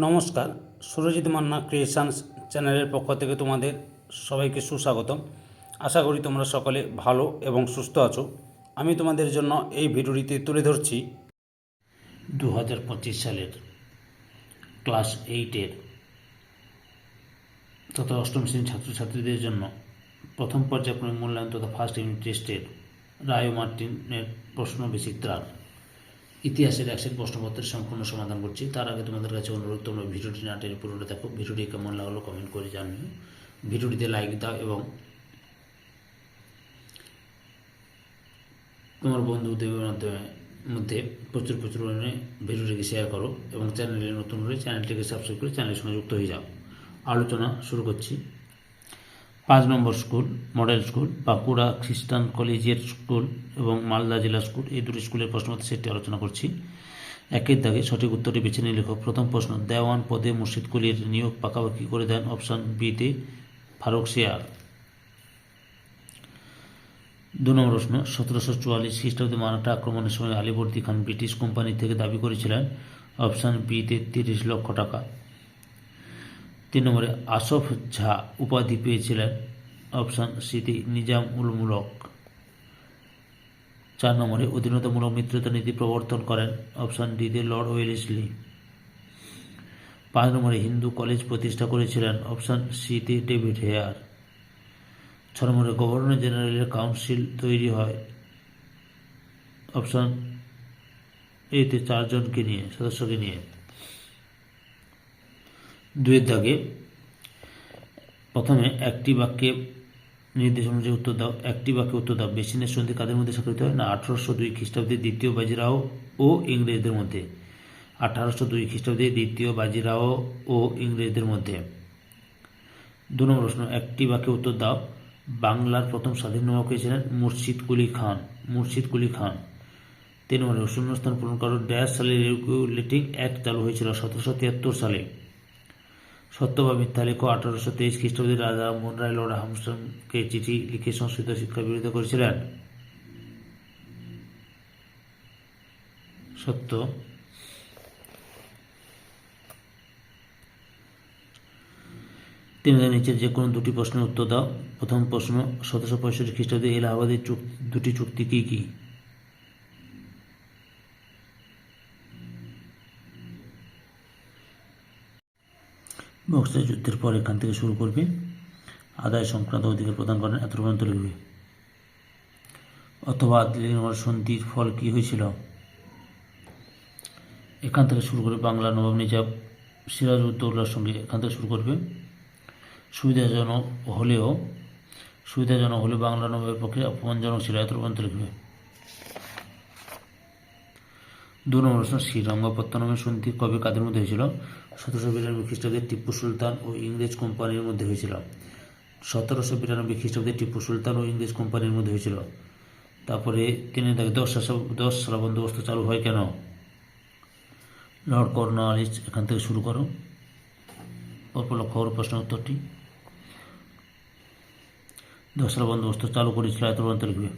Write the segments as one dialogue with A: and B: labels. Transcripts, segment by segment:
A: নমস্কার, সুরজিৎ মান্না ক্রিয়েশনস চ্যানেলের পক্ষ থেকে তোমাদের সবাইকে সুস্বাগতম। আশা করি তোমরা সকলে ভালো এবং সুস্থ আছো। আমি তোমাদের জন্য এই ভিডিওটিতে তুলে ধরছি দু হাজার পঁচিশ সালের ক্লাস এইটের তথা অষ্টম শ্রেণির ছাত্রছাত্রীদের জন্য প্রথম পর্যায়ক্রমিক মূল্যায়ন তথা ফার্স্ট ইউনিট টেস্টের রায় মার্টিনের প্রশ্ন বেসিক ত্রাণ ইতিহাসের একশের প্রশ্নপত্রের সম্পূর্ণ সমাধান করছি। তার আগে তোমাদের কাছে অনুরোধ, তোমরা ভিডিওটি না টেনে পুরোটা দেখো। ভিডিওটি কেমন লাগল কমেন্ট করে জানিও। ভিডিওটিতে লাইক দাও এবং তোমার বন্ধুদের মাধ্যমে মধ্যে প্রচুর প্রচুর পরিমাণে ভিডিওটিকে শেয়ার করো এবং চ্যানেলে নতুন হলে চ্যানেলটিকে সাবস্ক্রাইব করে চ্যানেলের সঙ্গে যুক্ত হয়ে যাও। আলোচনা শুরু করছি। পাঁচ নম্বর school, model school, Bankura Christian collegiate school এবং মালদা জেলা স্কুল, এই দুটি স্কুলের প্রশ্নপত্র সেটটি আলোচনা করছি। একের দাগে সঠিক উত্তরটি বেছে নিয়ে লেখক, প্রথম প্রশ্ন, দেওয়ান পদে মুর্শিদ কুলির নিয়োগ পাকাপাকি করে দেন অপশান বিতে ফারুক সিয়ার দু নম্বর প্রশ্ন, সতেরোশো চুয়াল্লিশ খ্রিস্টাব্দে মারাঠা আক্রমণের সময় আলিবর্দী খান ব্রিটিশ কোম্পানি থেকে দাবি করেছিলেন, অপশান বিতে তিরিশ লক্ষ টাকা। তিন নম্বরে আসফ ঝা উপাধি পেয়েছিলেন। অপশান সিটি নিজাম উল মুলক চার নম্বরে অধীনতামূলক মিত্রতা নীতি প্রবর্তন করেন। অপশান ডিতে লর্ড ওয়েলেসলি পাঁচ নম্বরে হিন্দু কলেজ প্রতিষ্ঠা করেছিলেন। অপশান সিতে ডেভিড হেয়ার। ছ নম্বরে গভর্নর জেনারেলের কাউন্সিল তৈরি হয়। অপশান এতে চারজনকে নিয়ে, সদস্যকে নিয়ে। দুয়ের দাগে। প্রথমে একটি বাক্যে নির্দেশ অনুযায়ী উত্তর দাও, একটি বাক্যে উত্তর দাও। বেসিনের সন্ধি কাদের মধ্যে স্বাক্ষরিত হয়? না, আঠারোশো দুই খ্রিস্টাব্দে দ্বিতীয় বাজিরাও ও ইংরেজদের মধ্যে। আঠারোশো দুই খ্রিস্টাব্দে দ্বিতীয় বাজিরাও ও ইংরেজদের মধ্যে। দু নম্বর প্রশ্ন, একটি বাক্যে উত্তর দাও। বাংলার প্রথম স্বাধীন নায়ক ছিলেন? মুর্শিদ কুলি খান, মুর্শিদ কুলি খান। তিন নম্বরে শূন্যস্থান পূরণ করো। ড্যাশ সালে রেগুলেটিং অ্যাক্ট চালু হয়েছিল সতেরোশো তিয়াত্তর সালে। সত্য বা মিথ্যা লেখো আঠারোশো তেইশ খ্রিস্টাব্দে রাজা রামমোহন রায় লর্ড হামস্টনকে চিঠি লিখে সংস্কৃত শিক্ষার বিরোধিতা করেছিলেন। সত্য। তিন নিচের যে কোনো দুটি প্রশ্নের উত্তর দাও। প্রথম প্রশ্ন, সতেরোশো পঁয়ষট্টি খ্রিস্টাব্দে এলাহাবাদের চুক্তি দুটি চুক্তি কী কী? যুদ্ধের পর এখান থেকে শুরু করবে। আদায় সংক্রান্ত অধিকার প্রদান করেন এত পর্যন্ত লিখবে অথবা দিল্লির সন্ধির ফল কী হয়েছিল? এখান থেকে শুরু করে বাংলা নবাব নিজাম, সিরাজউদ্দৌলার সঙ্গে এখান থেকে শুরু করবে। সুবিধাজনক হলেও, সুবিধাজনক হলে বাংলা নবাবের পক্ষে অপমানজনক ছিল এত পর্যন্ত লিখবে দু নম্বর প্রশ্ন, শ্রীরঙ্গপত্তনমের সন্ধি কবে কাদের মধ্যে হয়েছিল? সতেরোশো বিরানব্বই খ্রিস্টাব্দে টিপ্পু সুলতান ও ইংরেজ কোম্পানির মধ্যে হয়েছিল। সতেরোশো বিরানব্বই খ্রিস্টাব্দে টিপ্পু সুলতান ও ইংরেজ কোম্পানির মধ্যে হয়েছিল। তারপরে তিনি তাকে দশ দশ সালা বন্দোবস্ত চালু হয় কেন? লর্ড কর্নওয়ালিস এখান থেকে শুরু করো। লক্ষ্য করো প্রশ্ন উত্তরটি। দশ সালা বন্দোবস্ত চালু করেছিল এত লিখবে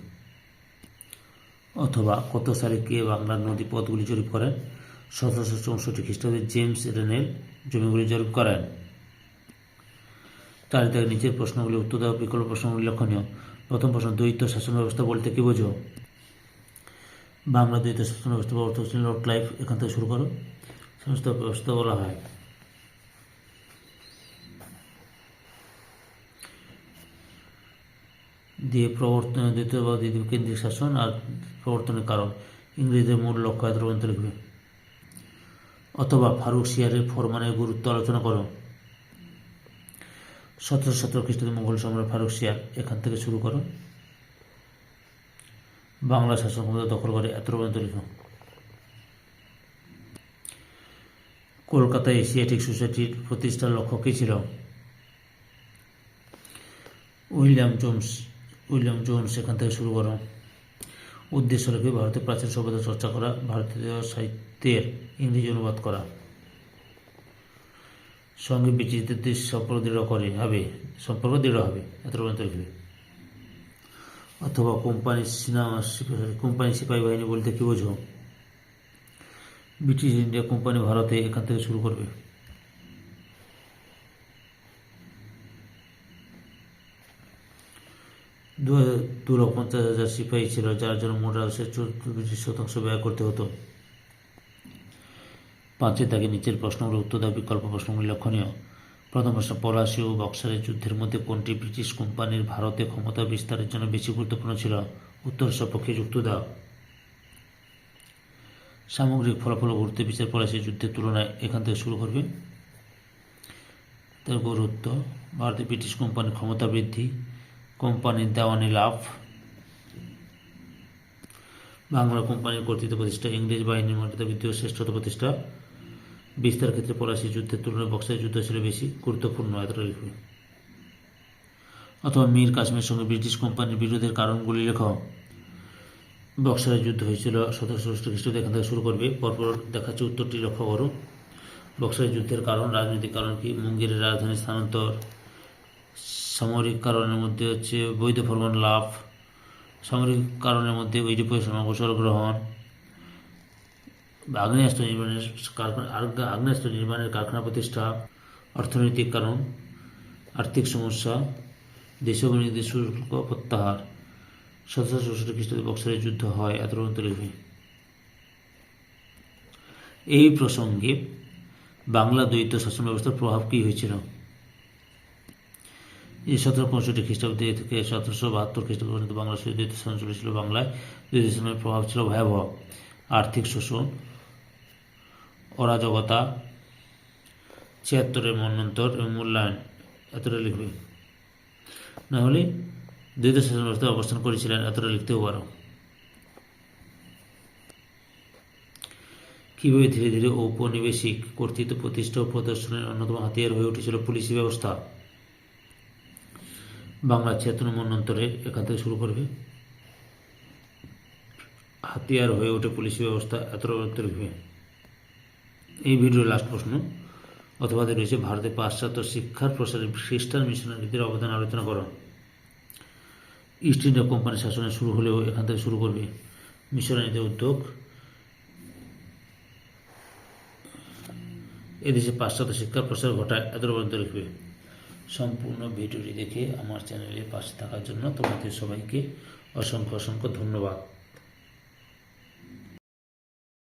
A: অথবা কত সালে কে বাংলার নদী পথগুলি জরিপ করেন? সতেরোশো চৌষট্টি খ্রিস্টাব্দে জেমস রেনেল জমিগুলি জরিপ করেন। তার থেকে নিচের প্রশ্নগুলি উত্তর দেওয়া বিকল্প প্রশ্নগুলি লক্ষণীয়। প্রথম প্রশ্ন, দ্বৈত শাসন ব্যবস্থা বলতে কি বোঝো? বাংলা দ্বৈত শাসন ব্যবস্থা প্রবর্তক ছিলেন লর্ড ক্লাইভ এখান থেকে শুরু করো। সমস্ত ব্যবস্থা বলা হয়। দিয়ে প্রবর্তন দ্বিতীয় বা দ্বিতীয় কেন্দ্রিক শাসন আর প্রবর্তনের কারণ। ইংরেজদের মূল লক্ষ্য পর্যন্ত লিখবে। অথবা ফারুক সিয়ারের ফরমানের গুরুত্ব আলোচনা করো। সতেরো সতেরো খ্রিস্টাব্দে মোগল সম্রাট ফারুক সিয়ার এখান থেকে শুরু করো। বাংলা শাসন ক্ষমতা দখল করে এত পর্যন্ত লিখো। কলকাতা এশিয়াটিক সোসাইটির প্রতিষ্ঠার লক্ষ্য কী ছিল? উইলিয়াম জোন্স উইলিয়াম জোন্স এখান থেকে শুরু করো। উদ্দেশ্য রেখে ভারতের প্রাচীন সভ্যতা চর্চা করা, ভারতীয় তের ইংরেজি অনুবাদ করা। সঙ্গে বিচিত্রদের সম্পর্ক দৃঢ় করে হবে সম্পর্ক দৃঢ় হবে এত পর্যন্ত লিখবে অথবা কোম্পানি সিনেমা কোম্পানি সিপাহী বাহিনী বলতে কি বোঝো? ব্রিটিশ ইন্ডিয়া কোম্পানি ভারতে এখান থেকে শুরু করবে। দু লক্ষ পঞ্চাশ হাজার সিপাহী ছিল, যার জন্য মোটা রাজস্বের শতাংশ ব্যয় করতে হতো। পাঁচে তাকে নিচের প্রশ্নগুলো, উত্তর দেওয়া বিকল্প প্রশ্নগুলি লক্ষণীয়। প্রথম প্রশ্ন, পলাশি ও বক্সারের যুদ্ধের মধ্যে কোনটি ব্রিটিশ কোম্পানির ভারতে ক্ষমতা বিস্তারের জন্য বেশি গুরুত্বপূর্ণ ছিল? উত্তর সপক্ষে যুক্ত দাও। সামগ্রিক ফলাফল গুরুত্ব বিচার পলাশি যুদ্ধের তুলনায় এখান থেকে শুরু করবে। তার গুরুত্ব ভারতে ব্রিটিশ কোম্পানির ক্ষমতা বৃদ্ধি, কোম্পানির দেওয়ানি লাভ। বাংলা কোম্পানির কর্তৃত্ব প্রতিষ্ঠা, ইংরেজ বাহিনীর মর্যাদা বৃদ্ধি ও শ্রেষ্ঠতা প্রতিষ্ঠা। বিস্তার ক্ষেত্রে পলাশি যুদ্ধের তুলনায় বক্সার যুদ্ধ ছিল বেশি গুরুত্বপূর্ণ এতটা অথবা মীর কাশ্মীর সঙ্গে ব্রিটিশ কোম্পানির বিরোধের কারণগুলি লেখ। বক্সারের যুদ্ধ হয়েছিল সতেরোশো খ্রিস্টাব্দে, এখান থেকে শুরু করবে, পরপর দেখাচ্ছে উত্তরটি লক্ষ্য করো। বক্সারের যুদ্ধের কারণ, রাজনৈতিক কারণ কি? মুঙ্গেরের রাজধানী স্থানান্তর। সামরিক কারণের মধ্যে হচ্ছে বৈধ ফরমান লাভ। সামরিক কারণের মধ্যে ঐতিহ্য অবসর গ্রহণ। আগ্নেয়াস্ত্র নির্মাণের কারখানা আগ্নেয়াস্ত্র নির্মাণের কারখানা প্রতিষ্ঠা, অর্থনৈতিক কারণ, আর্থিক সমস্যা বাণিজ্যের শুল্ক প্রত্যাহার। সতেরোশো চৌষট্টি খ্রিস্টাব্দে বক্সারের যুদ্ধ হয় এত লিখবি এই প্রসঙ্গে বাংলা দ্বৈত শাসন ব্যবস্থার প্রভাব কী হয়েছিল? এই সতেরো পঁয়ষট্টি খ্রিস্টাব্দে থেকে সতেরোশো বাহাত্তর খ্রিস্টাব্দ পর্যন্ত বাংলা দ্বৈত শাসন চলেছিল। বাংলায় দ্বৈত শাসনের প্রভাব ছিল ভয়াবহ। আর্থিক শোষণ অরাজকতা, ছিয়াত্তরের মন্বন্তর এবং মূল্যায়ন। এতটা লিখবে। না হলে দ্বৈত শাসন ব্যবস্থায় অবস্থান করেছিলেন, এতটা লিখতেও পারো। কীভাবে ধীরে ধীরে ঔপনিবেশিক কর্তৃত্ব প্রতিষ্ঠা প্রদর্শনের অন্যতম হাতিয়ার হয়ে উঠেছিল পুলিশি ব্যবস্থা? বাংলা চেতন মন্বন্তরে এখান থেকে শুরু করবে। হাতিয়ার হয়ে ওঠে পুলিশি ব্যবস্থা উত্তর লিখবে। এই ভিডিওর লাস্ট প্রশ্ন অথবা রয়েছে ভারতে পাশ্চাত্য শিক্ষার প্রসারে খ্রিস্টান মিশনারিদের অবদান আলোচনা করো। ইস্ট ইন্ডিয়া কোম্পানি শাসনে শুরু হলেও এখান থেকে শুরু করবে। মিশনারিদের উদ্যোগ। এদেশে পাশ্চাত্য শিক্ষার প্রসার ঘটায় এত পর্যন্ত লিখবে। সম্পূর্ণ ভিডিওটি দেখে আমার চ্যানেলে পাশে থাকার জন্য তোমাদের সবাইকে অসংখ্য অসংখ্য ধন্যবাদ।